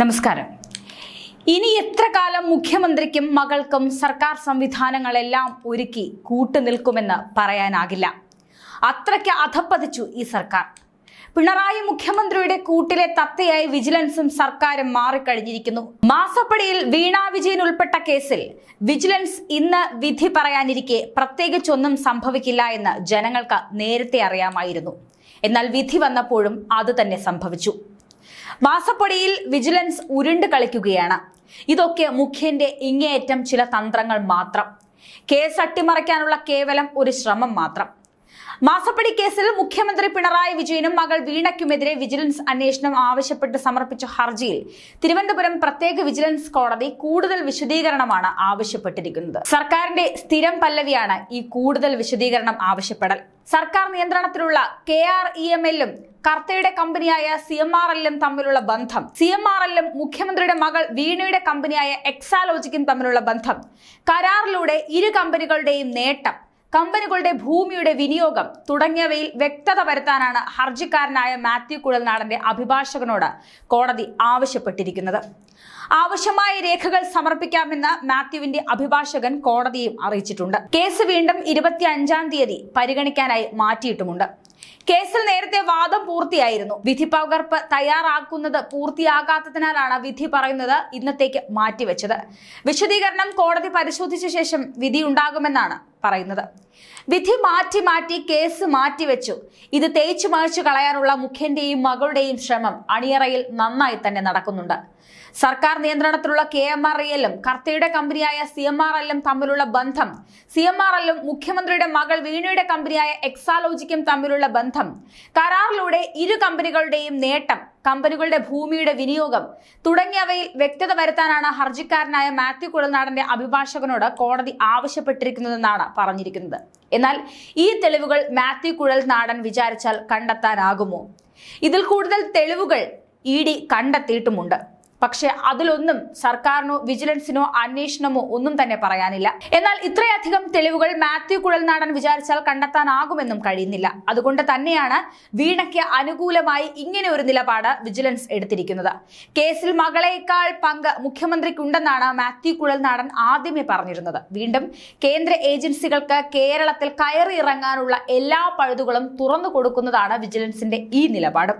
നമസ്കാരം. ഇനി എത്ര കാലം മുഖ്യമന്ത്രിക്കും മകൾക്കും സർക്കാർ സംവിധാനങ്ങളെല്ലാം ഒരുക്കി കൂട്ടുനിൽക്കുമെന്ന് പറയാനാകില്ല. അത്രയ്ക്ക് അധപ്പതിച്ചു ഈ സർക്കാർ. പിണറായി മുഖ്യമന്ത്രിയുടെ കൂട്ടിലെ തത്തയായി വിജിലൻസും സർക്കാരും മാറിക്കഴിഞ്ഞിരിക്കുന്നു. മാസപ്പടിയിൽ വീണ വിജയൻ ഉൾപ്പെട്ട കേസിൽ വിജിലൻസ് ഇന്ന് വിധി പറയാനിരിക്കെ പ്രത്യേകിച്ചൊന്നും സംഭവിക്കില്ല എന്ന് ജനങ്ങൾക്ക് നേരത്തെ അറിയാമായിരുന്നു. എന്നാൽ വിധി വന്നപ്പോഴും അത് തന്നെ സംഭവിച്ചു. മാസപ്പടിയിൽ വിജിലൻസ് ഉരുണ്ട് കളിക്കുകയാണ്. ഇതൊക്കെ മുഖ്യന്റെ ഇങ്ങേയറ്റം ചില തന്ത്രങ്ങൾ മാത്രം. കേസ് അട്ടിമറിക്കാനുള്ള കേവലം ഒരു ശ്രമം മാത്രം. മാസപ്പടി കേസിൽ മുഖ്യമന്ത്രി പിണറായി വിജയനും മകൾ വീണയ്ക്കുമെതിരെ വിജിലൻസ് അന്വേഷണം ആവശ്യപ്പെട്ട് സമർപ്പിച്ച ഹർജിയിൽ തിരുവനന്തപുരം പ്രത്യേക വിജിലൻസ് കോടതി കൂടുതൽ വിശദീകരണമാണ് ആവശ്യപ്പെട്ടിരിക്കുന്നത്. സർക്കാരിന്റെ സ്ഥിരം പല്ലവിയാണ് ഈ കൂടുതൽ വിശദീകരണം ആവശ്യപ്പെടൽ. സർക്കാർ നിയന്ത്രണത്തിലുള്ള കെ ആർ ഇ എം എല്ലും കർത്തയുടെ കമ്പനിയായ സി എം ആർ എല്ലും തമ്മിലുള്ള ബന്ധം സി എം ആർ എല്ലും മുഖ്യമന്ത്രിയുടെ മകൾ വീണയുടെ കമ്പനിയായ എക്സാലോജിക്കും തമ്മിലുള്ള ബന്ധം കരാറിലൂടെ ഇരു കമ്പനികളുടെയും നേട്ടം കമ്പനികളുടെ ഭൂമിയുടെ വിനിയോഗം തുടങ്ങിയവയിൽ വ്യക്തത വരുത്താനാണ് ഹർജിക്കാരനായ മാത്യു കുഴൽനാടന്റെ അഭിഭാഷകനോട് കോടതി ആവശ്യപ്പെട്ടിരിക്കുന്നത്. ആവശ്യമായ രേഖകൾ സമർപ്പിക്കാമെന്ന് മാത്യുവിന്റെ അഭിഭാഷകൻ കോടതിയും അറിയിച്ചിട്ടുണ്ട്. കേസ് വീണ്ടും ഇരുപത്തി അഞ്ചാം തീയതി പരിഗണിക്കാനായി മാറ്റിയിട്ടുമുണ്ട്. കേസിൽ നേരത്തെ വാദം പൂർത്തിയായിരുന്നു. വിധി പകർപ്പ് തയ്യാറാക്കുന്നത് പൂർത്തിയാകാത്തതിനാലാണ് വിധി പറയുന്നത് ഇന്നത്തേക്ക് മാറ്റിവെച്ചത്. വിശദീകരണം കോടതി പരിശോധിച്ച ശേഷം വിധി ഉണ്ടാകുമെന്നാണ് പറയുന്നത്. വിധി മാറ്റി മാറ്റി കേസ് മാറ്റിവെച്ചു ഇത് തേച്ചു മറിച്ചു കളയാനുള്ള മുഖ്യന്റെയും മകളുടെയും ശ്രമം അണിയറയിൽ നന്നായി തന്നെ നടക്കുന്നുണ്ട്. സർക്കാർ നിയന്ത്രണത്തിലുള്ള കെ എം ആർ എല്ലും കർത്തയുടെ കമ്പനിയായ സി എം ആർ എല്ലും തമ്മിലുള്ള ബന്ധം സി എം ആർ എല്ലും മുഖ്യമന്ത്രിയുടെ മകൾ വീണയുടെ കമ്പനിയായ എക്സാലോജിക്കും തമ്മിലുള്ള ബന്ധം കരാറിലൂടെ ഇരു കമ്പനികളുടെയും നേട്ടം കമ്പനികളുടെ ഭൂമിയുടെ വിനിയോഗം തുടങ്ങിയവയിൽ വ്യക്തത വരുത്താനാണ് ഹർജിക്കാരനായ മാത്യു കുഴൽനാടന്റെ അഭിഭാഷകനോട് കോടതി ആവശ്യപ്പെട്ടിരിക്കുന്നതെന്നാണ് പറഞ്ഞിരിക്കുന്നത്. എന്നാൽ ഈ തെളിവുകൾ മാത്യു കുഴൽനാടൻ വിചാരിച്ചാൽ കണ്ടെത്താനാകുമോ? ഇതിൽ കൂടുതൽ തെളിവുകൾ ഇ ഡി കണ്ടെത്തിയിട്ടുമുണ്ട്. പക്ഷെ അതിലൊന്നും സർക്കാരിനോ വിജിലൻസിനോ അന്വേഷണമോ ഒന്നും തന്നെ പറയാനില്ല. എന്നാൽ ഇത്രയധികം തെളിവുകൾ മാത്യു കുഴൽനാടൻ വിചാരിച്ചാൽ കണ്ടെത്താനാകുമെന്നും കഴിയുന്നില്ല. അതുകൊണ്ട് തന്നെയാണ് വീണയ്ക്ക് അനുകൂലമായി ഇങ്ങനെ ഒരു നിലപാട് വിജിലൻസ് എടുത്തിരിക്കുന്നത്. കേസിൽ മകളേക്കാൾ പങ്ക് മുഖ്യമന്ത്രിക്കുണ്ടെന്നാണ് മാത്യു കുഴൽനാടൻ ആദ്യമേ പറഞ്ഞിരുന്നത്. വീണ്ടും കേന്ദ്ര ഏജൻസികൾക്ക് കേരളത്തിൽ കയറിയിറങ്ങാനുള്ള എല്ലാ പഴുതുകളും തുറന്നു കൊടുക്കുന്നതാണ് വിജിലൻസിന്റെ ഈ നിലപാടും.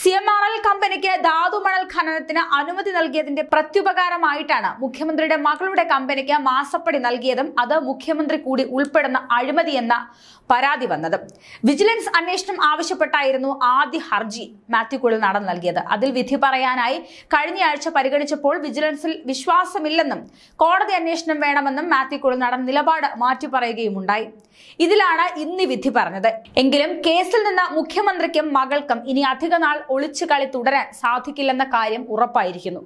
സി എം ആർ എൽ കമ്പനിക്ക് ധാതുമണൽ ഖനനത്തിന് അനുമതി നൽകിയതിന്റെ പ്രത്യുപകാരമായിട്ടാണ് മുഖ്യമന്ത്രിയുടെ മകളുടെ കമ്പനിക്ക് മാസപ്പടി നൽകിയതും അത് മുഖ്യമന്ത്രി കൂടി ഉൾപ്പെടുന്ന അഴിമതി എന്ന പരാതി വന്നത്. വിജിലൻസ് അന്വേഷണം ആവശ്യപ്പെട്ടായിരുന്നു ആദ്യ ഹർജി മാത്യു കുഴൽനാടൻ നൽകിയത്. അതിൽ വിധി പറയാനായി കഴിഞ്ഞയാഴ്ച പരിഗണിച്ചപ്പോൾ വിജിലൻസിൽ വിശ്വാസമില്ലെന്നും കോടതി അന്വേഷണം വേണമെന്നും മാത്യു കുഴൽനാടൻ നിലപാട് മാറ്റി പറയുകയുമുണ്ടായി ഇതിലാണ് ഇന്ന് വിധി പറഞ്ഞത്. എങ്കിലും കേസിൽ നിന്ന് മുഖ്യമന്ത്രിക്കും മകൾക്കും ഇനി അധിക നാൾ ഒളിച്ചുകളി തുടരാൻ സാധിക്കില്ലെന്ന കാര്യം ഉറപ്പായിരിക്കുന്നു